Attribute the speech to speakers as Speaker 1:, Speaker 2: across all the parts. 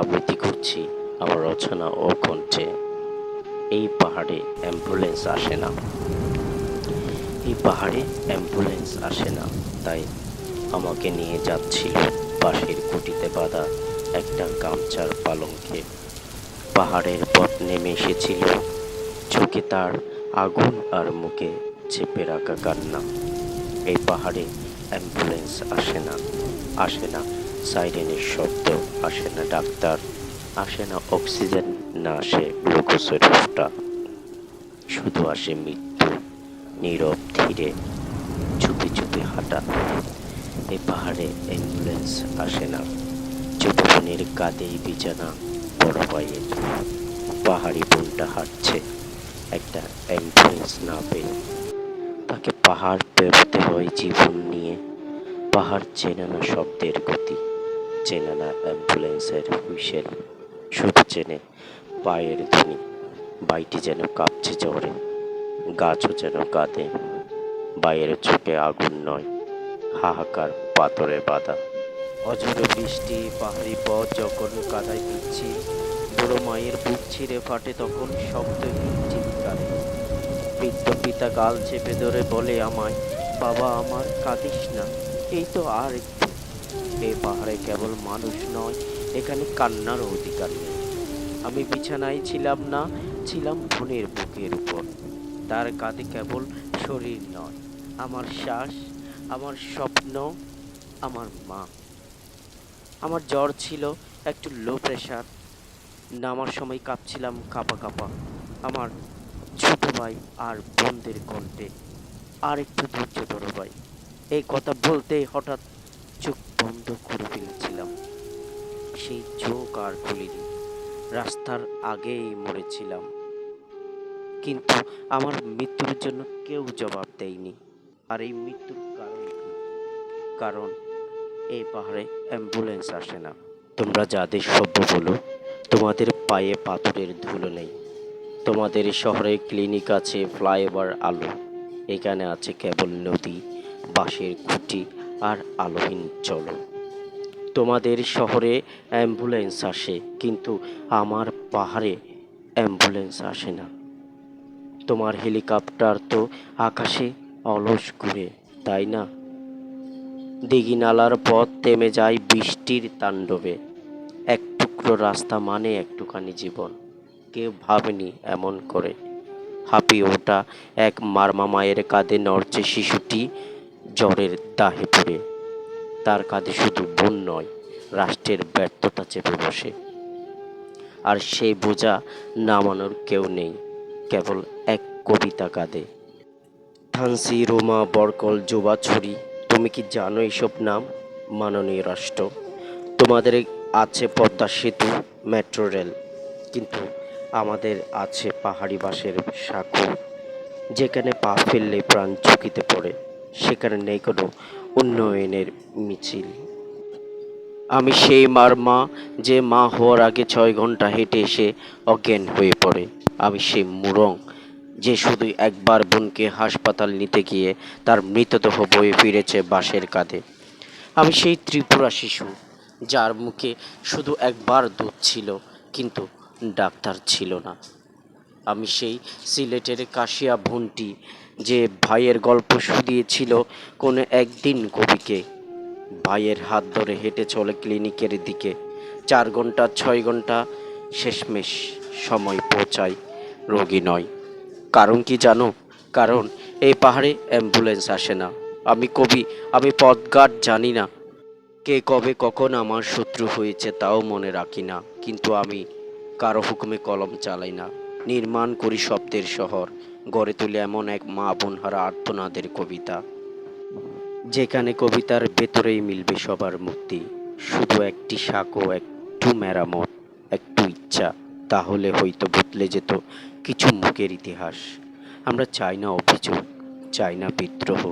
Speaker 1: আবৃত্তি করছি আমার রচনা ও কণ্ঠে। এই পাহাড়ে অ্যাম্বুলেন্স আসে না। এই পাহাড়ে অ্যাম্বুলেন্স আসে না, তাই আমাকে নিয়ে যাচ্ছিল পাশের কুটিতে বাঁধা একটা গামছার পালঙ্কে। পাহাড়ের পথ নেমে এসেছিল, চোখে তার আগুন আর মুখে চেপে রাখা কান্না। এই পাহাড়ে অ্যাম্বুলেন্স আসে না আসে না। সাইরেনের শব্দ আসে না ডাক্তার, আসে না অক্সিজেন, না আসে গ্লুকোজের ফোটা। শুধু আসে মৃত্যু, নীরব ধীরে চুপি চুপি হাঁটা। এই পাহাড়ে অ্যাম্বুলেন্স আসে না ছোট বোনের কাঁধেই বিছানা, বড় ভাইয়ের পাহাড়ি বোনটা হাঁটছে, একটা অ্যাম্বুলেন্স না পেয়ে। তাকে পাহাড় পেরোতে হয় জীবন নিয়ে, পাহাড় চেনে না শব্দের গতি। চেনে না অ্যাম্বুলেন্সের হুইসেল। শুধু চেনে পায়ের ধ্বনি, বাইটি যেন কাঁপছে জ্বরে গাছও যেন কাঁদে। বাইরের চোখে আগুন নয়, হাহাকার পাথরে বাঁধা। অঝরে বৃষ্টি, পাহাড়ি পথ যখন কাদায় পিচ্ছি, বড় মায়ের বুক ছিঁড়ে ফাটে তখন শব্দহীন চিৎকারে। বৃদ্ধ পিতা গাল চেপে ধরে বলে আমায়, বাবা, আমার কাঁদিস না, এই তো আর একটু। এ পাহাড়ে কেবল মানুষ নয়, এখানে কান্নার অধিকার নেই। আমি বিছানায় ছিলাম না, ছিলাম বোনের বুকের উপর। তার কাঁধে কেবল শরীর নয়, আমার শ্বাস, আমার স্বপ্ন, আমার মা। আমার জ্বর ছিল একটু লো প্রেশার নামার সময় কাঁপছিলাম কাঁপা কাঁপা। আমার ছোট ভাই আর বোনদের কণ্ঠে। আর একটু ধৈর্য ধরো ভাই। এই কথা বলতেই হঠাৎ চোখ বন্ধ করে ফেলেছিলাম। সেই চোখ আর খুলিনি। রাস্তার আগেই মরেছিলাম। কিন্তু আমার মৃত্যুর জন্য কেউ জবাব দেয়নি। আর এই মৃত্যুর কারণ কারণ এই পাহাড়ে অ্যাম্বুলেন্স আসে না। তোমরা যাদের সভ্য বলো, তোমাদের পায়ে পাথরের ধুলো নেই। তোমাদের শহরে ক্লিনিক আছে ফ্লাইওভার আলো। এখানে আছে কেবল নদী, বাঁশের খুঁটি আর আলোহীন চলো। তোমাদের শহরে অ্যাম্বুলেন্স আসে, কিন্তু আমার পাহাড়ে অ্যাম্বুলেন্স আসে না। তোমার হেলিকপ্টার তো আকাশে অলস ঘুরে, তাই না? দিঘি নালার পথ থেমে যায় বৃষ্টির তাণ্ডবে। এক টুকরো রাস্তা মানে একটুখানি জীবন। কেউ ভাবেনি এমন করে। হাঁপিয়ে ওঠা এক মারমা মায়ের কাঁধে নড়ছে শিশুটি জ্বরের দাহে পড়ে। তার কাঁধে শুধু বোন নয়, রাষ্ট্রের ব্যর্থতা চেপে বসে। আর সেই বোঝা নামানোর কেউ নেই, কেবল এক কবিতা কাঁধে। থানসি রোমা, বরকল, জোবা ছড়ি তুমি কি জানো এইসব নাম? মাননীয় রাষ্ট্র, তোমাদের আছে পদ্মা সেতু, মেট্রো রেল, কিন্তু আমাদের আছে পাহাড়ি বাসের সাঁকো, যেখানে পা ফেললে প্রাণ ঝুঁকিতে পড়ে। সেখানে নেই কোনো উন্নয়নের মিছিল। আমি সেই মার মা, যে মা হওয়ার আগে ছয় ঘণ্টা হেঁটে এসে অজ্ঞান হয়ে পড়ে। আমি সেই মুরং, যে শুধু একবার বোনকে হাসপাতাল নিতে গিয়ে তার মৃতদেহ বয়ে ফিরেছে বাসের কাঁধে। আমি সেই ত্রিপুরা শিশু, যার মুখে শুধু একবার দুধ ছিল, কিন্তু ডাক্তার ছিল না। আমি সেই সিলেটের কাশিয়া ভুনটি যে ভাইয়ের গল্প শুধিয়েছিল কোনো একদিন কবিকে। ভাইয়ের হাত ধরে হেঁটে চলে ক্লিনিকের দিকে। চার ঘণ্টা, ছয় ঘণ্টা শেষমেশ সময় পৌঁছায় রোগী নয়। কারণ কি জানো? কারণ এই পাহাড়ে অ্যাম্বুলেন্স আসে না। আমি কবি, আমি পথঘাট জানি না কে কবে কখন আমার শত্রু হয়েছে তাও মনে রাখি না। কিন্তু আমি কারও হুকুমে কলম চালাই না। নির্মাণ করি শব্দের শহর, গড়ে তুলে এমন এক মা বোনহারা আর্তনাদের কবিতা। যেখানে কবিতার ভেতরেই মিলবে সবার মুক্তি, শুধু একটি সাঁকো একটু মেরামত, একটু ইচ্ছা, তাহলে হয়তো বদলে যেত কিছু মুখের ইতিহাস। আমরা চাই না অভিযোগ, চাই না বিদ্রোহ,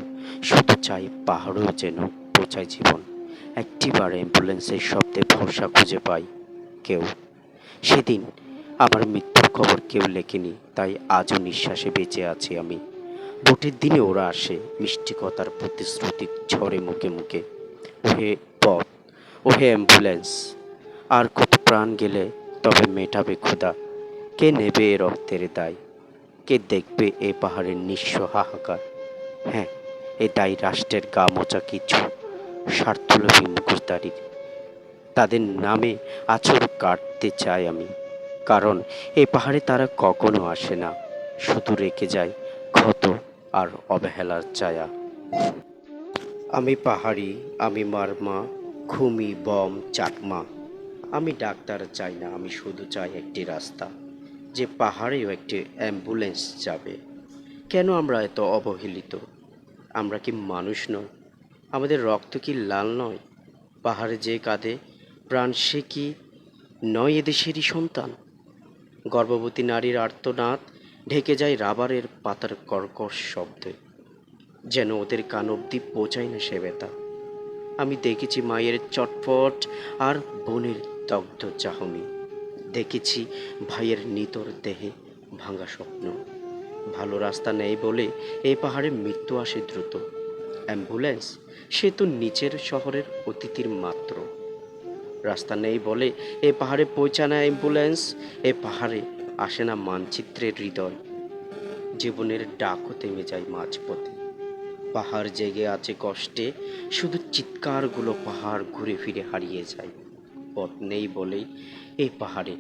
Speaker 1: শুধু চাই পাহাড়ও যেন বোঝায় জীবন। একটি একটিবার অ্যাম্বুলেন্সের শব্দে ভরসা খুঁজে পাই কেউ। সেদিন আমার মৃত্যুর খবর কেউ লেখেনি, তাই আজও নিঃশ্বাসে বেঁচে আছি আমি। ভোটের দিনে ওরা আসে মিষ্টি কথার প্রতিশ্রুতি ঝরে মুখে মুখে। ওহে পথ ওহে অ্যাম্বুলেন্স, আর কত প্রাণ গেলে তবে মেটাবে ক্ষুধা। কে নেবে এ রক্তের দায়? কে দেখবে এ পাহাড়ের নিঃস্ব হাহাকার? হ্যাঁ এ দায় রাষ্ট্রের গা মোচা কিছু স্বার্থলোভী মুখোশধারীর। তাদের নামে আছর কাটতে চাই আমি। কারণ এই পাহাড়ে তারা কখনো আসে না। শুধু রেখে যায় ক্ষত আর অবহেলার ছায়া। আমি পাহাড়ি, আমি মারমা, খুমি, বম, চাকমা। আমি ডাক্তার চাই না, আমি শুধু চাই একটি রাস্তা, যে পাহাড়েও একটি অ্যাম্বুলেন্স যাবে। কেন আমরা এত অবহেলিত? আমরা কি মানুষ নই? আমাদের রক্ত কি লাল নয়? পাহাড়ে যে কাঁধে প্রাণ সে কি নয় এদেশেরই সন্তান? গর্ভবতী নারীর আর্তনাদ, ঢেকে যায় রাবারের পাতার কর্কশ শব্দে। যেন ওদের কান অবধি পৌঁছায় না সে ব্যথা। আমি দেখেছি মায়ের চটপট আর বোনের দগ্ধ চাহনি। দেখেছি ভাইয়ের নিতর দেহে ভাঙা স্বপ্ন। ভালো রাস্তা নেই বলে এই পাহাড়ে মৃত্যু আসে দ্রুত। অ্যাম্বুলেন্স সে তো নিচের শহরের অতিথির মাত্র। রাস্তা নেই বলে এ পাহাড়ে পৌঁছায় না অ্যাম্বুলেন্স। এ পাহাড়ে আসে না মানচিত্রের হৃদয়। জীবনের ডাকও থেমে যায় মাঝপথে। পাহাড় জেগে আছে কষ্টে, শুধু চিৎকারগুলো পাহাড় ঘুরে ফিরে হারিয়ে যায়। পথ নেই বলেই এই পাহাড়ে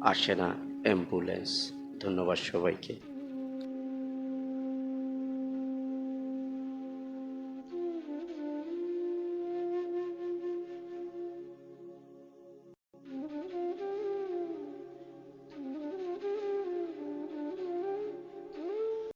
Speaker 1: আসে না অ্যাম্বুলেন্স। ধন্যবাদ সবাইকে।